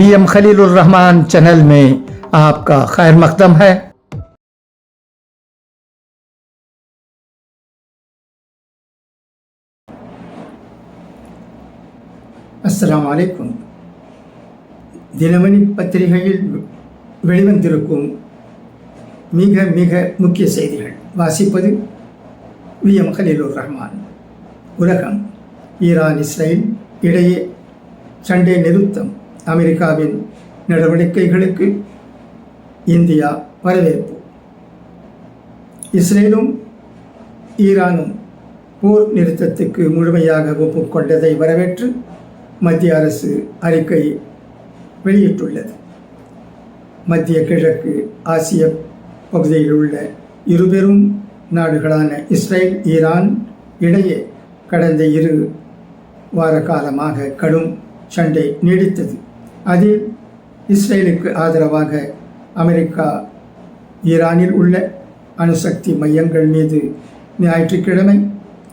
V M Khalilur Rahman channel में आपका खैर मकदम है அஸ்ஸலாமு அலைக்கும் தினமணி பத்திரிகையில் வெளிவந்திருக்கும் மிக மிக முக்கிய செய்திகள் வாசிப்பது வி எம் கலீலுர் ரஹ்மான் உலகம் ஈரான் இஸ்ரேல் இடையே சண்டை நிறுத்தம் அமெரிக்காவின் நடவடிக்கைகளுக்கு இந்தியா வரவேற்பு. இஸ்ரேலும் ஈரானும் போர் நிறுத்தத்துக்கு முழுமையாக ஒப்புக்கொண்டதை வரவேற்று மத்திய அரசு அறிக்கை வெளியிட்டுள்ளது. மத்திய கிழக்கு ஆசிய பகுதியில் உள்ள இருபெரும் நாடுகளான இஸ்ரேல் ஈரான் இடையே கடந்த இரு வார காலமாக கடும் சண்டை நீடித்தது. அதில் இஸ்ரேலுக்கு ஆதரவாக அமெரிக்கா ஈரானில் உள்ள அணுசக்தி மையங்கள் மீது ஞாயிற்றுக்கிழமை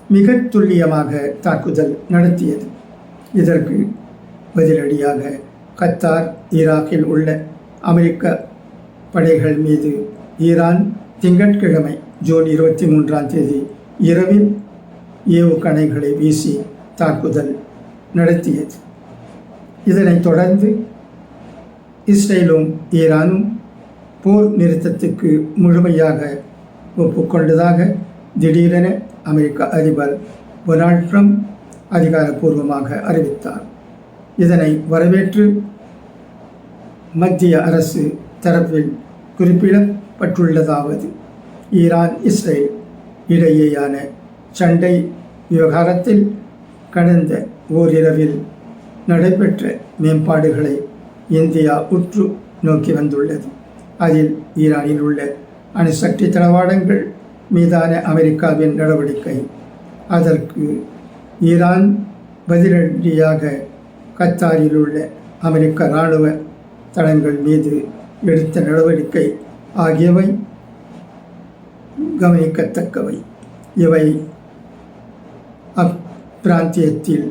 மிக துல்லியமாக தாக்குதல் நடத்தியது. இதற்கு பதிலடியாக கத்தார் ஈராக்கில் உள்ள அமெரிக்க படைகள் மீது ஈரான் திங்கட்கிழமை ஜூன் இருபத்தி மூன்றாம் தேதி இரவில் ஏவுகணைகளை வீசி தாக்குதல் நடத்தியது. இதனைத் தொடர்ந்து இஸ்ரேலும் ஈரானும் போர் நிறுத்தத்துக்கு முழுமையாக ஒப்புக்கொண்டதாக திடீரென அமெரிக்க அதிபர் டொனால்ட் ட்ரம்ப் அதிகாரப்பூர்வமாக அறிவித்தார். இதனை வரவேற்று மத்திய அரசு தரப்பில் குறிப்பிடப்பட்டுள்ளதாவது ஈரான் இஸ்ரேல் இடையேயான சண்டை விவகாரத்தில் கடந்த ஓரிரவில் நடைபெற்ற மேம்பாடுகளை இந்தியா உற்று நோக்கி வந்துள்ளது. அதில் ஈரானில் உள்ள அணுசக்தி தளவாடங்கள் மீதான அமெரிக்காவின் நடவடிக்கை. அதற்கு ஈரான் பதிலடியாக கத்தாரில் உள்ள அமெரிக்க இராணுவ தளங்கள் மீது எடுத்த நடவடிக்கை ஆகியவை கவனிக்கத்தக்கவை. இவை அப்பிராந்தியத்தில்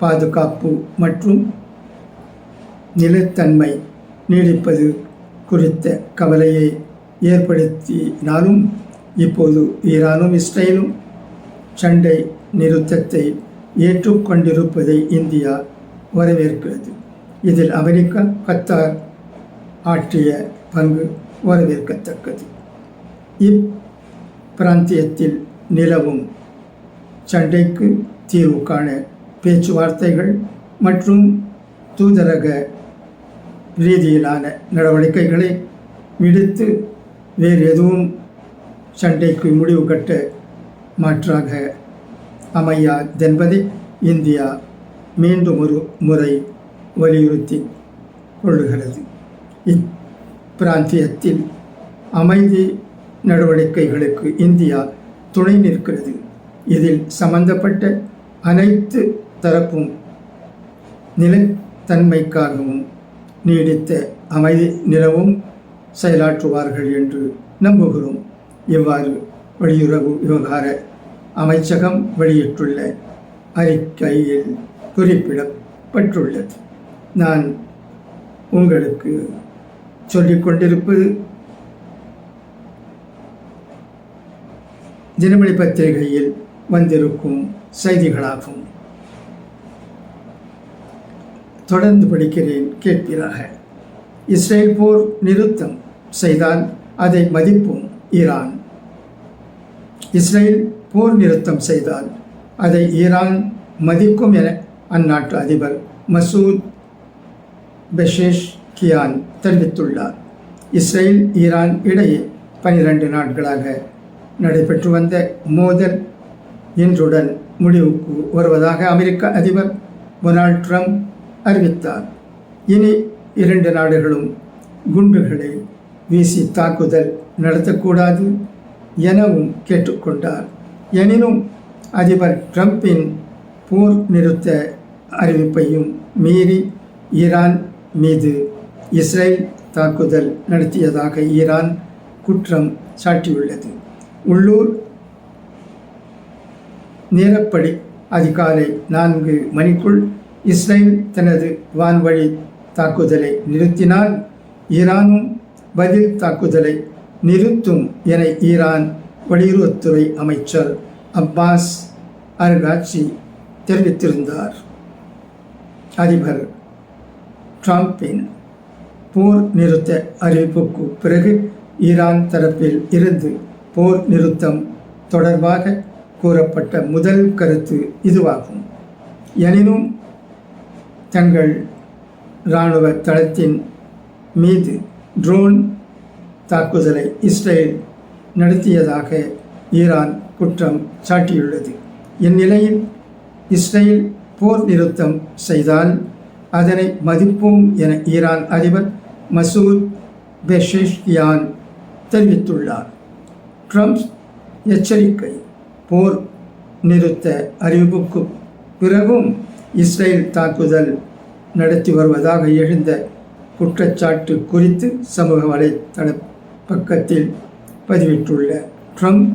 பாதுகாப்பு மற்றும் நிலைத்தன்மை நீடிப்பது குறித்த கவலையை ஏற்படுத்தினாலும் இப்போது ஈரானும் இஸ்ரேலும் சண்டை நிறுத்தத்தை ஏற்றுக்கொண்டிருப்பதை இந்தியா வரவேற்கிறது. இதில் அமெரிக்கா கத்தார் ஆற்றிய பங்கு வரவேற்கத்தக்கது. இப்பிராந்தியத்தில் நிலவும் சண்டைக்கு தீர்வு காண பேச்சுவார்த்தைகள் மற்றும் தூதரக ரீதியிலான நடவடிக்கைகளை விடுத்து வேறு எதுவும் சண்டைக்கு முடிவு கட்ட மாற்றாக அமையாதென்பதை இந்தியா மீண்டும் ஒரு முறை வலியுறுத்தி கொள்ளுகிறது. இப்பிராந்தியத்தில் அமைதி நடவடிக்கைகளுக்கு இந்தியா துணை நிற்கிறது. இதில் சம்பந்தப்பட்ட அனைத்து தரப்பும் நிலைத்தன்மைக்காகவும் நீடித்த அமைதி நிலவும் செயலாற்றுவார்கள் என்று நம்புகிறோம். இவ்வாறு வெளியுறவு விவகார அமைச்சகம் வெளியிட்டுள்ள அறிக்கையில் குறிப்பிடப்பட்டுள்ளது. நான் உங்களுக்கு சொல்லிக் கொண்டிருப்பது தினமணி பத்திரிகையில் வந்திருக்கும் செய்திகளாகும். தொடர்ந்து படிக்கிறேன் கேட்பீராக இஸ்ரேல் போர் நிறுத்தம் செய்தால் அதை மதிப்போம் ஈரான். இஸ்ரேல் போர் நிறுத்தம் செய்தால் அதை ஈரான் மதிக்கும் என அந்நாட்டு அதிபர் மசூத் பெஷேஷ் கியான் தெரிவித்துள்ளார். இஸ்ரேல் ஈரான் இடையே பனிரெண்டு நாட்களாக நடைபெற்று வந்த மோதல் இன்றுடன் முடிவுக்கு வருவதாக அமெரிக்க அதிபர் டொனால்ட் ட்ரம்ப் அறிவித்தார். இனி இரண்டு நாடுகளும் குண்டுகளை வீசி தாக்குதல் நடத்தக்கூடாது எனவும் கேட்டுக்கொண்டார். எனினும் அதிபர் ட்ரம்பின் போர் நிறுத்த அறிவிப்பையும் மீறி ஈரான் மீது இஸ்ரேல் தாக்குதல் நடத்தியதாக ஈரான் குற்றம் சாட்டியுள்ளது. உள்ளூர் நேரப்படி அதிகாலை நான்கு மணிக்குள் இஸ்ரேல் தனது வான்வழி தாக்குதலை நிறுத்தினால் ஈரானும் பதில் தாக்குதலை நிறுத்தும் என ஈரான் வெளியுறவுத்துறை அமைச்சர் அப்பாஸ் அர்காட்சி தெரிவித்திருந்தார். அதிபர் ட்ரம்பின் போர் நிறுத்த அறிவிப்புக்கு பிறகு ஈரான் தரப்பில் இருந்து போர் நிறுத்தம் தொடர்பாக கூறப்பட்ட முதல் கருத்து இதுவாகும். எனினும் தங்கள் இராணுவ தளத்தின் மீது ட்ரோன் தாக்குதலை இஸ்ரேல் நடத்தியதாக ஈரான் குற்றம் சாட்டியுள்ளது. இந்நிலையில் இஸ்ரேல் போர் நிறுத்தம் செய்தால் அதனை மதிப்போம் என ஈரான் அதிபர் மசூத் பெஷேஷ்கியான் தெரிவித்துள்ளார். ட்ரம்ப் எச்சரிக்கை போர் நிறுத்த அறிவிப்புக்கு பிறகும் இஸ்ரேல் தாக்குதல் நடத்தி வருவதாக எழுந்த குற்றச்சாட்டு குறித்து சமூக வலைத்தள பக்கத்தில் பதிவிட்டுள்ள ட்ரம்ப்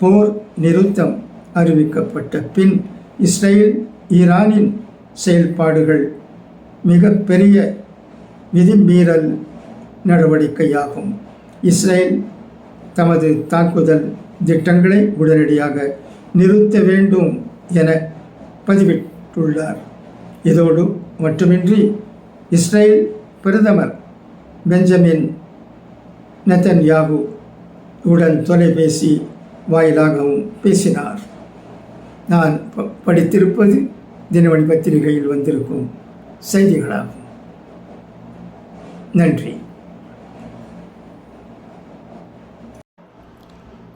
போர் நிறுத்தம் அறிவிக்கப்பட்ட பின் இஸ்ரேல் ஈரானின் செயல்பாடுகள் மிகப்பெரிய விதிமீறல் நடவடிக்கையாகும். இஸ்ரேல் தமது தாக்குதல் திட்டங்களை உடனடியாக நிறுத்த வேண்டும் என பதிவிட்டுள்ளார் இதோடு மட்டுமின்றி இஸ்ரேல் பிரதமர் பெஞ்சமின் நெத்தன்யாகு உடன் தொலைபேசி வாயிலாகவும் பேசினார் நான் ப- படித்திருப்பது தினமணி பத்திரிகையில் வந்திருக்கும் செய்திகளாகும் நன்றி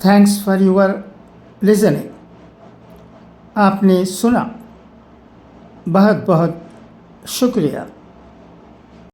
थैंक्स फॉर योर लिसनिंग आपने सुना बहुत बहुत शुक्रिया।